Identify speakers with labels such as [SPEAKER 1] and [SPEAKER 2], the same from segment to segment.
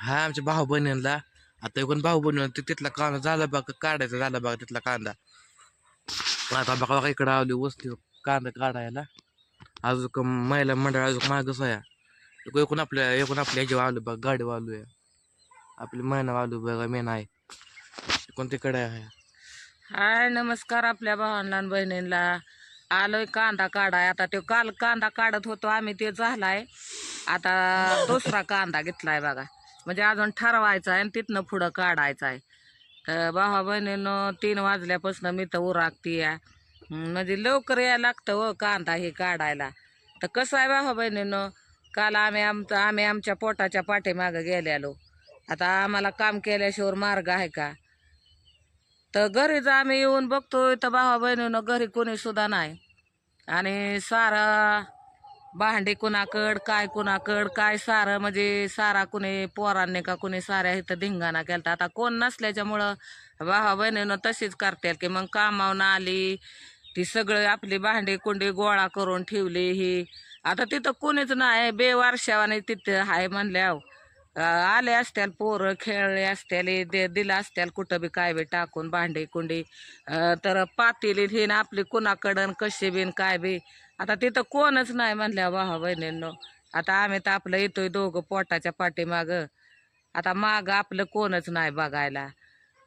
[SPEAKER 1] हा आमच्या भाऊ बहिणीला आता एकूण भाऊ बहिणी ते तिथला कांदा झाला बघा काढायचा झाला बघा तिथला कांदा. आता बघा इकडं आवली वस्ती कांदा काढायला. अजून महिला मंडळ अजून मागच आहे एकूण आपल्या एकूण आपल्या ह्याची आलो बघ गाडी वावलू आहे आपली महिना वावलू बघा मेन आहे. एकूण तिकडे आहे?
[SPEAKER 2] हाय नमस्कार आपल्या भावांना बहिणींना. आलोय कांदा काढाय. आता तो काल कांदा काढत होतो आम्ही ते झालाय. आता दुसरा कांदा घेतलाय बघा. म्हणजे अजून ठरवायचं आहे आणि तिथनं पुढं काढायचं आहे. तर भावा बहिणीनं तीन वाजल्यापासून मी तर उरागती या म्हणजे लवकर यायला लागतं व कांदा हे काढायला. तर कसं आहे भावा बहिणीनं काल आम्ही आमचं आम्ही आमच्या पोटाच्या पाठीमागं गेलेलो. आता आम्हाला काम केल्याशिवाय मार्ग आहे का? तर घरीच आम्ही येऊन बघतोय तर भावा बहिणीनं घरी कोणी सुद्धा नाही. आणि सारा भांडी कुणाकड काय कुणाकडं काय सारं म्हणजे सारा कुणी पोरांनी का कुणी साऱ्या इथं धिंगाणा केलता. आता कोण नसल्याच्यामुळं भावा बहिणीनं तशीच करतील की मग कामावून आली ती सगळं आपली भांडी कुंडी गोळा करून ठेवली ही. आता तिथं कोणीच नाही बेवारशावाने तिथं हाय म्हणल्या आले असत्याल पोरं खेळले असत्याल दे दिलं असत्याल कुठं बी काय बी टाकून भांडी कुंडी. तर पातेली हिन आपली कुणाकडं कशी बीन काय बी आता तिथं कोणच नाही म्हणल्या भावा बहिणींनो. आता आम्ही तर आपलं येतोय दोघं पोटाच्या पाठीमाग. आता माग आपलं कोणच नाही बघायला.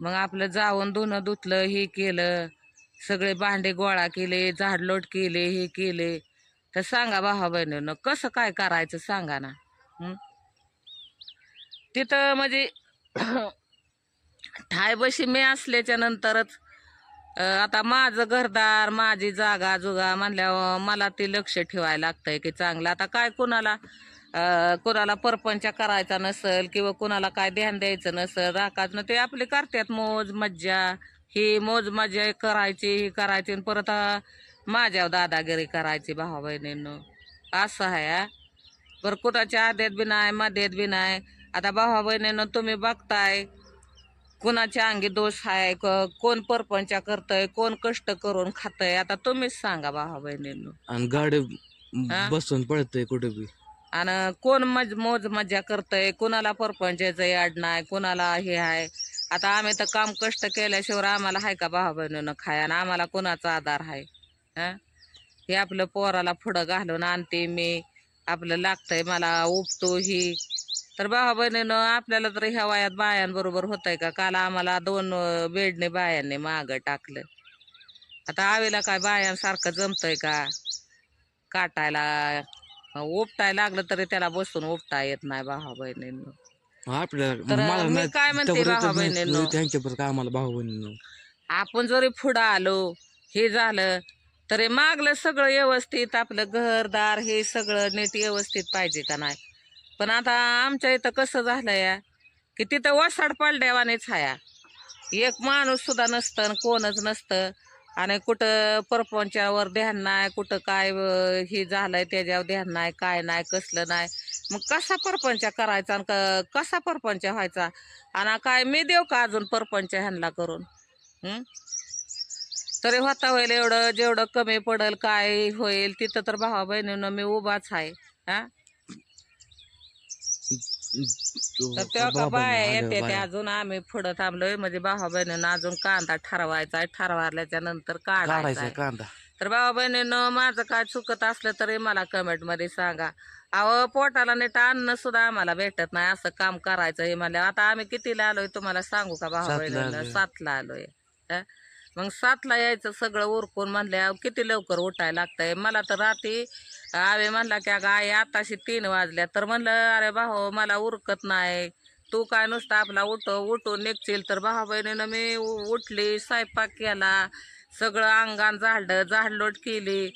[SPEAKER 2] मग आपलं जाऊन धुणं धुतलं हे केलं सगळे भांडे गोळा केले झाडलोट केले हे केले. तर सांगा भावा बहिणीनं कसं काय करायचं सांगा ना. तिथं म्हणजे ठायबशी मी असल्याच्या नंतरच आता माझं घरदार माझी जागा जुगा म्हणल्यावर मला ते लक्ष ठेवायला लागतंय की चांगलं. आता काय कुणाला कुणाला परपंच करायचा नसेल किंवा कुणाला काय ध्यान द्यायचं नसेल राखायचं ते आपले करतात मोज मज्जा. ही मोज मज्जा करायची ही करायची आणि परत माझ्या माझ्यावर दादागिरी करायची भावा बहिणींनो असं आहे हा. बरं कुणाच्या आद्यात बी नाही मध्यात बी नाही. आता भावा बहिणीनं तुम्ही बघताय कुणाच्या अंगी दोष आहे कोण परपंच करतय कोण कष्ट करून खातय आता तुम्हीच सांगा भावा बहिणींनो.
[SPEAKER 1] आणि गाडी
[SPEAKER 2] हा?
[SPEAKER 1] बसून पळतय कुठे बी.
[SPEAKER 2] आणि कोण मज मोज मजा करतय कुणाला परपंचाचं याड नाही कुणाला हे आहे आता आम्ही तर काम कष्ट केल्याशिवाय आम्हाला आहे का भावा बहिणीनं खाय? आणि आम्हाला कोणाचा आधार आहे हं? हे आपलं पोराला पुढं घालून आणते मी. आपलं लागतंय मला उपतो ही. तर भावा बहिणीनं आपल्याला तर ह्या वयात बायांबरोबर होत आहे का? काल आम्हाला दोन बेडने बायांनी मागं टाकलं. आता आवीला काय बायांसारखं जमतंय का? काटायला उपटायला लागलं तरी त्याला बसून उपटा येत नाही भावा बहिणींनो तर मी काय म्हणते भावा
[SPEAKER 1] नाही-
[SPEAKER 2] बहिणींनो?
[SPEAKER 1] त्यांच्याबरोबर काय आम्हाला भाऊ बहिणीनं
[SPEAKER 2] आपण जरी पुढं आलो हे झालं तरी मागलं सगळं व्यवस्थित आपलं घरदार हे सगळं नीट व्यवस्थित पाहिजे का नाही? पण आता आमच्या इथं कसं झालं या की तिथं वसाड पालड्यावानेच हाया. एक माणूस सुद्धा नसतं आणि कोणच नसतं. आणि कुठं परपंचावर ध्यान नाही कुठं काय अं, हे झालंय त्याच्यावर ध्यान नाही काय नाही कसलं नाही. मग कसा परपंच करायचा आणि क- कसा परपंच व्हायचा? आणि काय मी देऊ का अजून परपंच ह्यांना करून? हं? तरी होता होईल एवढं जेवढं कमी पडल काय होईल तिथं तर भावा बहिणीनं मी उभाच आहे हा? तर तेव्हा का बाया येते ते अजून आम्ही पुढं थांबलोय. म्हणजे भावा बहिणीनं अजून कांदा ठरवायचा आहे. ठरवल्याच्या नंतर काढायचा आहे.
[SPEAKER 1] कांदा.
[SPEAKER 2] तर भावा बहिणीनं माझं काय चुकत असलं तरी मला कमेंटमध्ये सांगा. अहो पोटाला नीट अन्न सुद्धा आम्हाला भेटत नाही. असं काम करायचं हे मला आता आम्ही कितीला आलोय तुम्हाला सांगू का भावा
[SPEAKER 1] सातला
[SPEAKER 2] बहिणीनं?
[SPEAKER 1] आलोय.
[SPEAKER 2] सातला आलोय. हं? मग सातला यायचं सगळं उरकून म्हणल्या किती लवकर उठायला लागतंय? मला तर रात्री आवे म्हणला की अगं आई आताशी तीन वाजल्या. तर म्हणलं अरे भाऊ मला उरकत नाही. तू काय नुसतं आपला उठ उठून निघशील तर भाऊ बहिणीनं मी उ- उठली स्वयंपाक केला सगळं अंगान झाडलं झाडलोट केली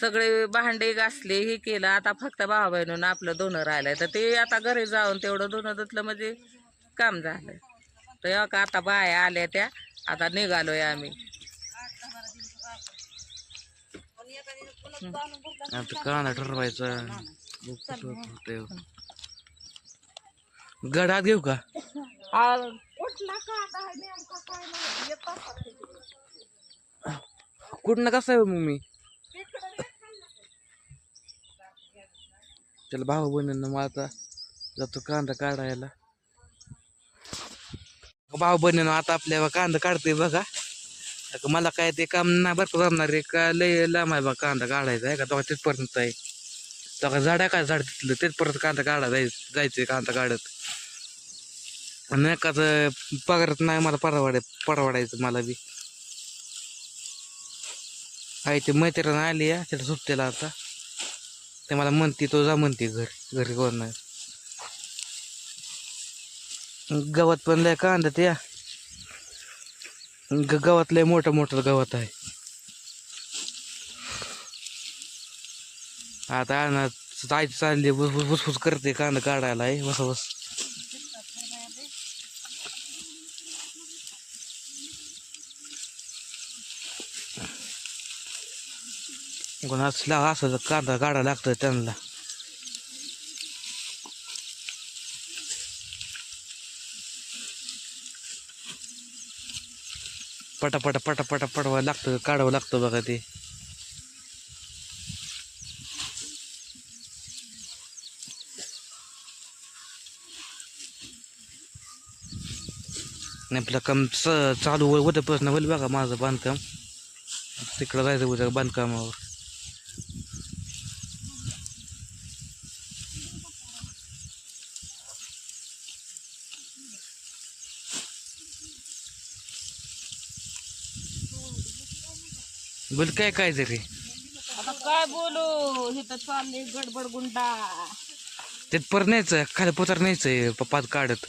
[SPEAKER 2] सगळे भांडे घासले हे केलं. आता फक्त भाऊ बहिणीनं आपलं धुणं राहिलंय. तर ते आता घरी जाऊन तेवढं धुणं धुतलं म्हणजे काम झालं तर का आता बाया आल्या त्या आता निघालोय आम्ही.
[SPEAKER 1] आता कांदा ठरवायचा. गडात घेऊ का? कुठनं कसं आहे मग मी त्याला भाऊ बहिणींना मग आता जातो कांदा काढायला. भाऊ बहिणीनं आता आपल्या कांदा काढते बघा. मला काय ते काम ना बरं जमणार आहे का लय लांब आहे बा कांदा काढायचा आहे का? तेव्हा तिथपर्यंत आहे. तेव्हा झाड आहे का झाड तिथलं? तिथपर्यंत कांदा काढा जाय जायचं कांदा काढत. आणि एकाच पगारात नाही मला परवाड परवडायचं मला बी. आई ते मैत्रीण आली या त्याला सुट्टीला आता. ते मला म्हणते तो जा म्हणते घर घरी कोण नाही. गवत पण लय कांदा त्या ग गवत लय मोठं मोठं गवत आहे. आता ना जायचं चालले भुसफुस करते कांदा काढायला आहे बस बस. कोण असला असं कांदा काढायला लागतं त्यांना. पटापटा पटापटा पडवायला लागतं काढावं लागतं बघा ते आणि आपलं काम च- चालू उद्यापासून होईल बघा माझं बांधकाम तिकडं जायचं उद्या बांधकामावर बोल काय काय तरी
[SPEAKER 2] आता काय बोलू? हे तर चालले गडबड गुंडा.
[SPEAKER 1] त्यात परत न्यायचं खाली पोतर न्यायचंय पप्पात काढत.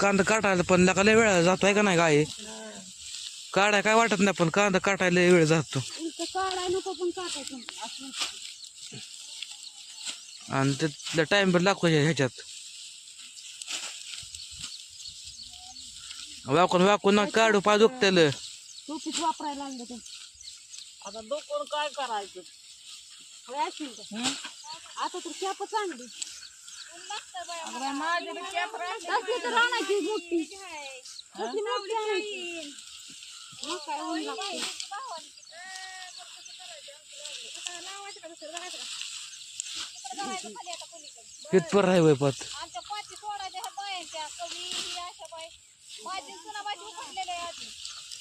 [SPEAKER 1] कांदा काढायला पण लका लय वेळ जातोय का नाही काय? काढाय काय वाटत नाही पण कांदा काढायला लय वेळ जातो. आणि त्यातला टाइम पण लागतो ह्या- ह्याच्यात. वाकून वाकून काढू पाय दुखतेल
[SPEAKER 3] टोपीच वापरायला लागलं ते.
[SPEAKER 2] आता डोकून काय करायचं?
[SPEAKER 3] होय असेल का? आता तर कॅप चांगली.
[SPEAKER 2] अगं बाई, माझी बी कॅप राहिली.
[SPEAKER 3] तसली तर आणायची मोठी. तसली मोठी आणायची मग काय ऊन लागते
[SPEAKER 1] कितपर आहे वय पत.
[SPEAKER 3] आमच्या पाची सोडायच्या ह्या बायांच्या कवी अशा बाई. माझी सुना माझी उकडलेलं आहे आधी.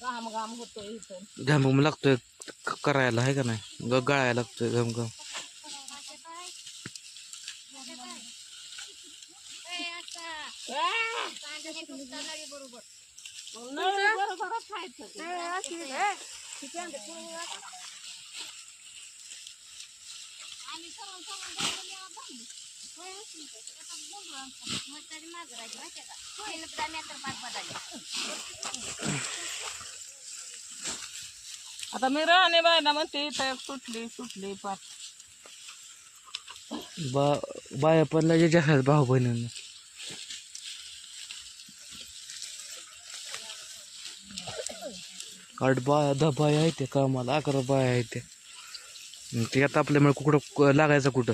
[SPEAKER 2] घाम घाम होतोय इथं
[SPEAKER 1] घाम लागतोय क- करायला आहे का नाही ग गळायला लागतोय घाम घाम
[SPEAKER 2] मग नळी बरोबरच खायचं ते. आता मी राहणे बायला म्हणते इथं सुटली सुटली पाच
[SPEAKER 1] बा बाया पण लय जास्त भाऊ बहिणींना आठ बाया दहा बाया आहेत कामाला अकरा बाया आहेत ते. ते आता आपल्यामुळे कुठं लागायचं कुठं?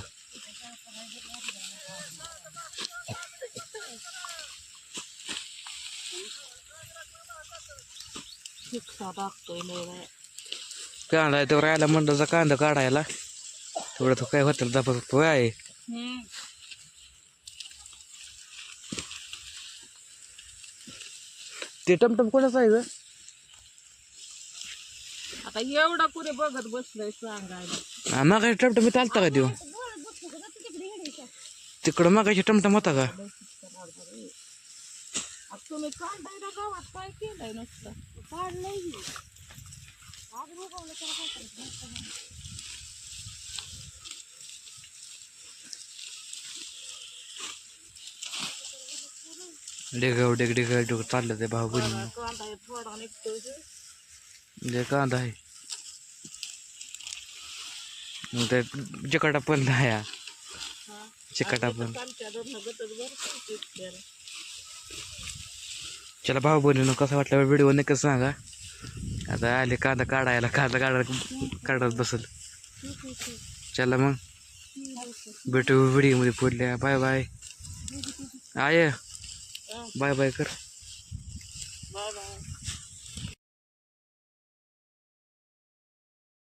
[SPEAKER 2] टाकतोय लय बाय.
[SPEAKER 1] कांदा तेव्हा राहायला म्हणलं कांदा काढायला तेवढं तो काय होतं दहा तो आहे. ते टमटम कोणाचं आहे ग
[SPEAKER 2] आता एवढा कुणी बघत बसलंय सांगायला
[SPEAKER 1] टमटम मी चालता का देऊ तिकडं मागायची टमटम होता का
[SPEAKER 2] आता तुम्ही गावात काय केलंय नुसतं.
[SPEAKER 1] डेगाव डेग डेगाव डेग चाललं ते भाऊ बहिणी
[SPEAKER 2] कांदा हे
[SPEAKER 1] आहे. मग ते चिकटा पण आहे हा.
[SPEAKER 2] हा.
[SPEAKER 1] चिकटा पण. चला भाऊ बनवून कसा वाटला व्हिडिओ नक्की सांगा. आता आले कांदा काढायला कांदा काढायला काढत बसल. चला मग. भेटू व्हिडिओमध्ये पुढल्या. बाय बाय आय. बाय बाय कर.